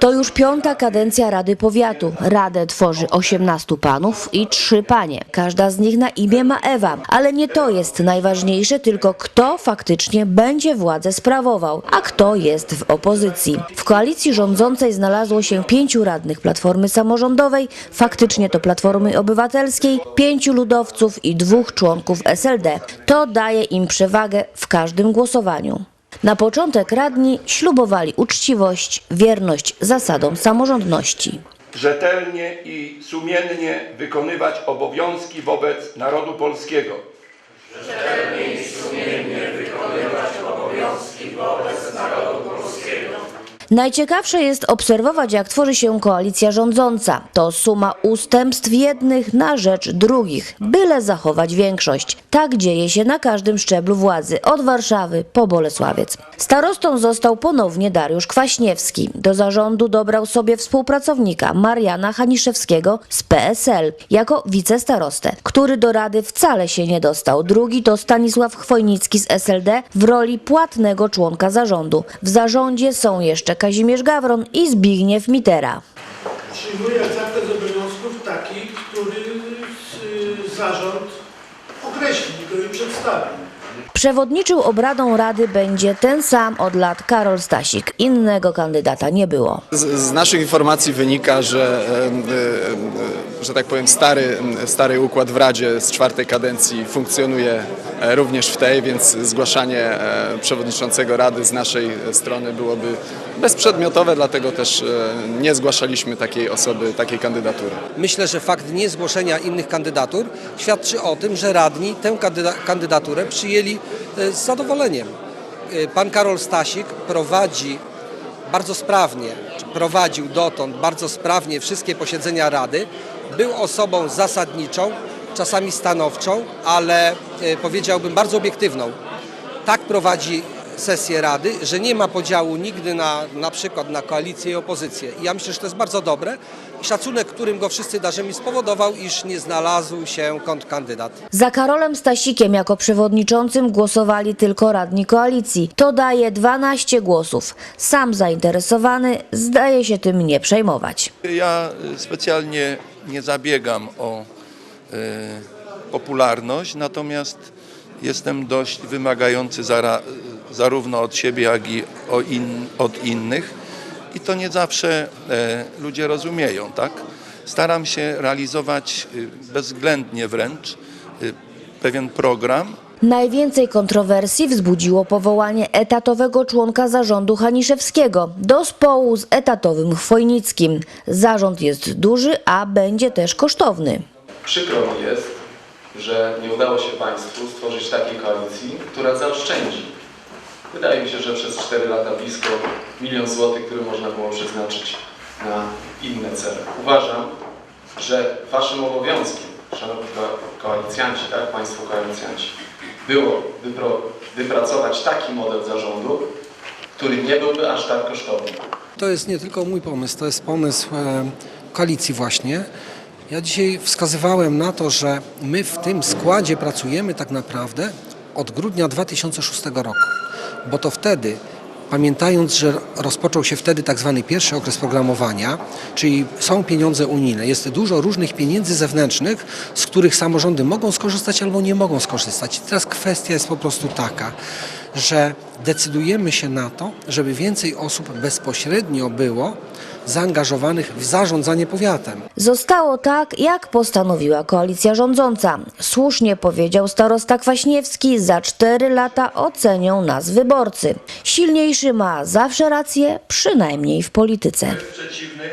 To już piąta kadencja Rady Powiatu. Radę tworzy 18 panów i 3 panie. Każda z nich na imię ma Ewa. Ale nie to jest najważniejsze, tylko kto faktycznie będzie władzę sprawował, a kto jest w opozycji. W koalicji rządzącej znalazło się pięciu radnych Platformy Samorządowej, faktycznie to Platformy Obywatelskiej, pięciu ludowców i dwóch członków SLD. To daje im przewagę w każdym głosowaniu. Na początek radni ślubowali uczciwość, wierność zasadom samorządności. rzetelnie i sumiennie wykonywać obowiązki wobec narodu polskiego. Najciekawsze jest obserwować, jak tworzy się koalicja rządząca. To suma ustępstw jednych na rzecz drugich, byle zachować większość. Tak dzieje się na każdym szczeblu władzy, od Warszawy po Bolesławiec. Starostą został ponownie Dariusz Kwaśniewski. Do zarządu dobrał sobie współpracownika Mariana Haniszewskiego z PSL jako wicestarostę, który do rady wcale się nie dostał. Drugi to Stanisław Chwojnicki z SLD w roli płatnego członka zarządu. W zarządzie są jeszcze Kazimierz Gawron i Zbigniew Mitera. Przyjmuję zakres obowiązków taki, który y, zarząd określi go i przedstawi. Przewodniczył obradom rady będzie ten sam od lat Karol Stasik. Innego kandydata nie było. Z, z naszych informacji wynika, że, e, e, że tak powiem, stary, stary układ w Radzie z czwartej kadencji funkcjonuje e, również w tej, więc zgłaszanie e, przewodniczącego Rady z naszej strony byłoby bezprzedmiotowe, dlatego też e, nie zgłaszaliśmy takiej osoby, takiej kandydatury. Myślę, że fakt niezgłoszenia innych kandydatur świadczy o tym, że radni tę kandyda- kandydaturę przyjęli e, z zadowoleniem. E, Pan Karol Stasik prowadzi bardzo sprawnie, prowadził dotąd bardzo sprawnie wszystkie posiedzenia Rady. Był osobą zasadniczą, czasami stanowczą, ale powiedziałbym bardzo obiektywną tak prowadzi sesję Rady, że nie ma podziału nigdy na, na przykład na koalicję i opozycję. I ja myślę, że to jest bardzo dobre i szacunek, którym go wszyscy darzymy spowodował, iż nie znalazł się kontrkandydat. Za Karolem Stasikiem jako przewodniczącym głosowali tylko radni koalicji. To daje 12 głosów. Sam zainteresowany zdaje się tym nie przejmować. Ja specjalnie nie zabiegam o y, popularność, natomiast jestem dość wymagający zara, zarówno od siebie, jak i o in, od innych i to nie zawsze e, ludzie rozumieją, tak? Staram się realizować y, bezwzględnie wręcz y, pewien program, Najwięcej kontrowersji wzbudziło powołanie etatowego członka zarządu Haniszewskiego do społu z etatowym Chwojnickim. Zarząd jest duży, a będzie też kosztowny. Przykro mi jest, że nie udało się Państwu stworzyć takiej koalicji, która zaoszczędzi. Wydaje mi się, że przez 4 lata blisko milion złotych, który można było przeznaczyć na inne cele. Uważam, że Waszym obowiązkiem, Szanowni ko- koalicjanci, tak, Państwo koalicjanci, było wypro, wypracować taki model zarządu, który nie byłby aż tak kosztowny. To jest nie tylko mój pomysł, to jest pomysł e, koalicji właśnie. Ja dzisiaj wskazywałem na to, że my w tym składzie pracujemy tak naprawdę od grudnia 2006 roku, bo to wtedy, pamiętając, że rozpoczął się wtedy tak zwany pierwszy okres programowania, czyli są pieniądze unijne, jest dużo różnych pieniędzy zewnętrznych, z których samorządy mogą skorzystać albo nie mogą skorzystać. I teraz kwestia jest po prostu taka, że decydujemy się na to, żeby więcej osób bezpośrednio było zaangażowanych w zarządzanie powiatem. Zostało tak, jak postanowiła koalicja rządząca. Słusznie powiedział starosta Kwaśniewski, za cztery lata ocenią nas wyborcy. Silniejszy ma zawsze rację, przynajmniej w polityce. przeciwny